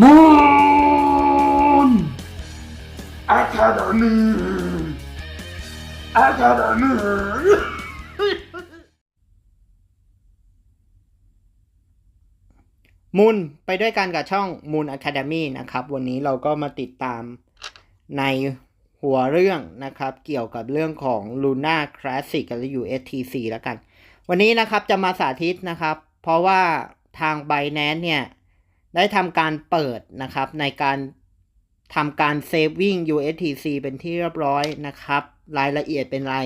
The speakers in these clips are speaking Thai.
มูนอะคาเดมีอะคาเดมีมูลไปด้วยกันกับช่อง Moon Academy นะครับ วันนี้เราก็มาติดตามในหัวเรื่องนะครับ เกี่ยวกับเรื่องของ Luna Classic กับ USTC แล้วกัน วันนี้นะครับจะมาสาธิตนะครับ เพราะว่าทาง Binance เนี่ย ได้ทำการเปิดนะครับ ในการทำการ saving USTC เป็นที่เรียบร้อยนะครับ รายละเอียดเป็นไร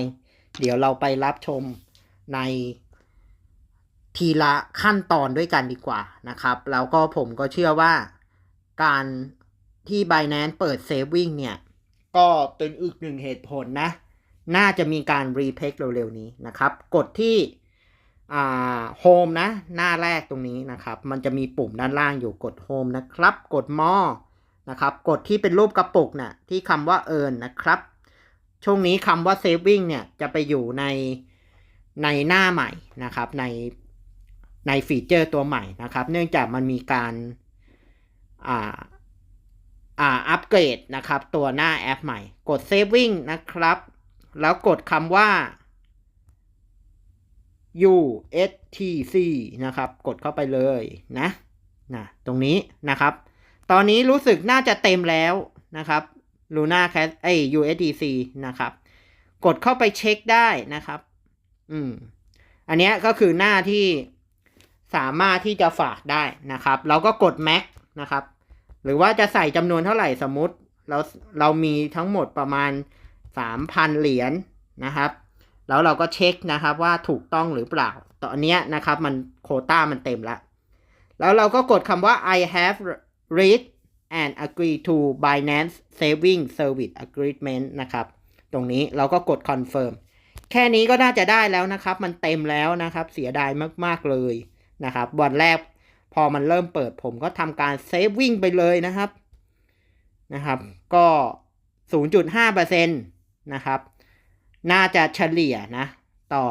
เดี๋ยวเราไปรับชมในทีละขั้นตอนด้วยกันดีกว่านะครับ แล้วก็ผมก็เชื่อว่าการที่ Binance เปิด Saving เนี่ย ก็เป็นอีกหนึ่งเหตุผลนะ น่าจะมีการรีเพคเร็วๆนี้นะครับ กดที่ อ่า Home นะ หน้าแรกตรงนี้นะครับ มันจะมีปุ่มด้านล่างอยู่กด Home นะครับ กด More นะครับ กดที่เป็นรูปกระปุกน่ะที่คำว่า Earn นะครับ ช่วงนี้คำว่า Saving เนี่ยจะไปอยู่ในในหน้าใหม่นะครับ ในในฟีเจอร์ตัวใหม่นะครับ เนื่องจากมันมีการอ่าอ่าอัปเกรดนะครับ ตัวหน้าแอปใหม่ กด Saving นะครับ แล้วกดคำว่า USTC นะครับ กดเข้าไปเลยนะนะตรงนี้นะครับ ตอนนี้รู้สึกน่าจะเต็มแล้วนะครับ Luna Cat ไอ้ USDC นะครับ กดเข้าไปเช็คได้นะครับ อืม อันนี้ก็คือหน้าที่สามารถที่จะฝากได้นะครับ เราก็กด Max นะครับ หรือว่าจะใส่จำนวนเท่าไหร่สมมติ เราเรามีทั้งหมดประมาณ 3,000 เหรียญนะครับ แล้วเราก็เช็คนะครับว่าถูกต้องหรือเปล่า ตอนเนี้ยนะครับมันโคต้ามันเต็มแล้วแล้วเราก็กดคำว่า I have read and agree to Binance Saving Service Agreement นะครับ ตรงนี้เราก็กด confirm แค่นี้ก็น่าจะได้แล้วนะครับ มันเต็มแล้วนะครับ เสียดายมาก ๆ เลยนะครับ วันแรกพอมันเริ่มเปิดผมก็ทำการเซฟวิ่งไปเลยนะครับนะครับ ก็ 0.5%นะครับ น่าจะเฉลี่ยนะ ต่อ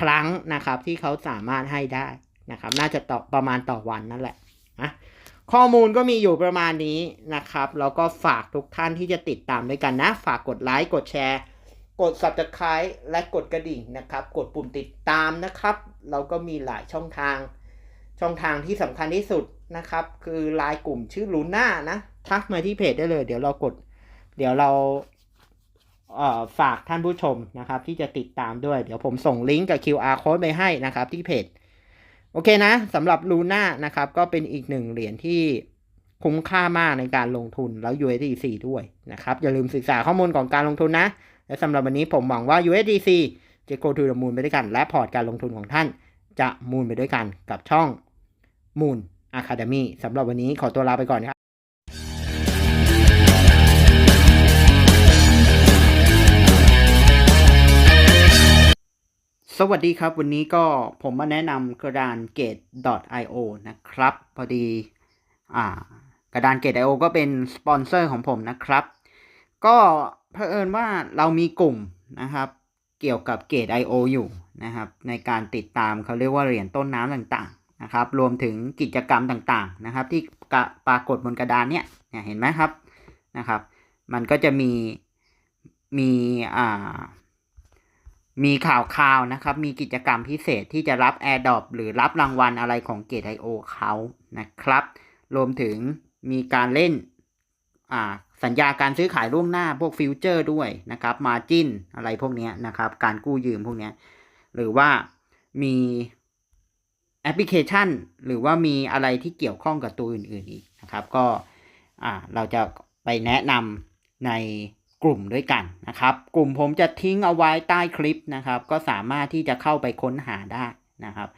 ครั้งนะครับ ที่เขาสามารถให้ได้นะครับ น่าจะต่อประมาณต่อวันนั่นแหละนะข้อมูลก็มีอยู่ประมาณนี้นะครับ แล้วก็ฝากทุกท่านที่จะติดตามด้วยกันนะ ฝากกดไลค์กดแชร์ กด subscribe และกดกระดิ่งนะครับ กดปุ่มติดตามนะครับ เราก็มีหลายช่องทาง ช่องทางที่สำคัญที่สุดนะครับ คือไลน์กลุ่มชื่อลูน่านะ ทักมาที่เพจได้เลย เดี๋ยวเรากด เดี๋ยวเรา ฝากท่านผู้ชมนะครับ ที่จะติดตามด้วย เดี๋ยวผมส่งลิงก์กับ QR code ไปให้นะครับ ที่เพจ โอเคนะสำหรับลูน่านะครับ ก็เป็นอีกหนึ่งเหรียญที่คุ้มค่ามากในการลงทุนแล้ว USDC ด้วยนะครับ อย่าลืมศึกษาข้อมูลของการลงทุนนะ และสำหรับวันนี้ผมหวังว่า USDC จะ go to the moon ไปด้วยกัน และพอร์ตการลงทุนของท่านจะมูนไปด้วยกันกับช่อง Moon Academy สำหรับวันนี้ขอตัวลาไปก่อนครับ สวัสดีครับ วันนี้ก็ผมมาแนะนำกระดาน Gate.io นะครับ พอดีอ่ากระดาน Gate.io ก็เป็นสปอนเซอร์ของผมนะครับ ก็เผอิญว่าเรามีกลุ่มนะครับ เกี่ยวกับ Gate.io อยู่นะครับ ในการติดตามเขาเรียกว่าเหรียญต้นน้ำต่างๆนะครับ รวมถึงกิจกรรมต่างๆนะครับ ที่ปรากฏบนกระดานนี่ยเนี่ยเห็นไหมครับนะครับ มันก็จะมีมีอ่า มีข่าวข่าวนะครับ มีกิจกรรมพิเศษที่จะรับ AirDrop หรือรับรางวัลอะไรของ Gate.io เขานะครับ รวมถึงมีการเล่นสัญญาการซื้อขายล่วงหน้าพวกฟิวเจอร์ด้วยนะครับมาจินอะไรพวกนี้นะครับ การกู้ยืมพวกนี้หรือว่ามีแอปพลิเคชัน หรือว่ามีอะไรที่เกี่ยวข้องกับตัวอื่นๆอีกนะครับ ก็เราจะไปแนะนำใน กลุ่มด้วยกันนะครับ กลุ่มผมจะทิ้งเอาไว้ใต้คลิปนะครับ ก็สามารถที่จะเข้าไปค้นหาได้นะครับ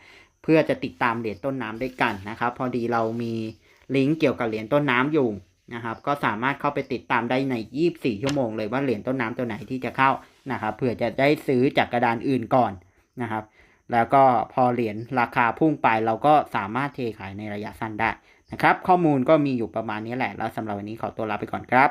เพื่อจะติดตามเหรียญต้นน้ำด้วยกันนะครับ พอดีเรามีลิงก์เกี่ยวกับเหรียญต้นน้ำอยู่นะครับ ก็สามารถเข้าไปติดตามได้ใน 24 ชั่วโมงเลยว่าเหรียญต้นน้ำตัวไหนที่จะเข้านะครับเผื่อจะได้ซื้อจากกระดานอื่นก่อนนะครับ แล้วก็พอเหรียญราคาพุ่งไปเราก็สามารถเทขายในระยะสั้นได้นะครับ ข้อมูลก็มีอยู่ประมาณนี้แหละแล้วสำหรับวันนี้ขอตัวลาไปก่อนครับ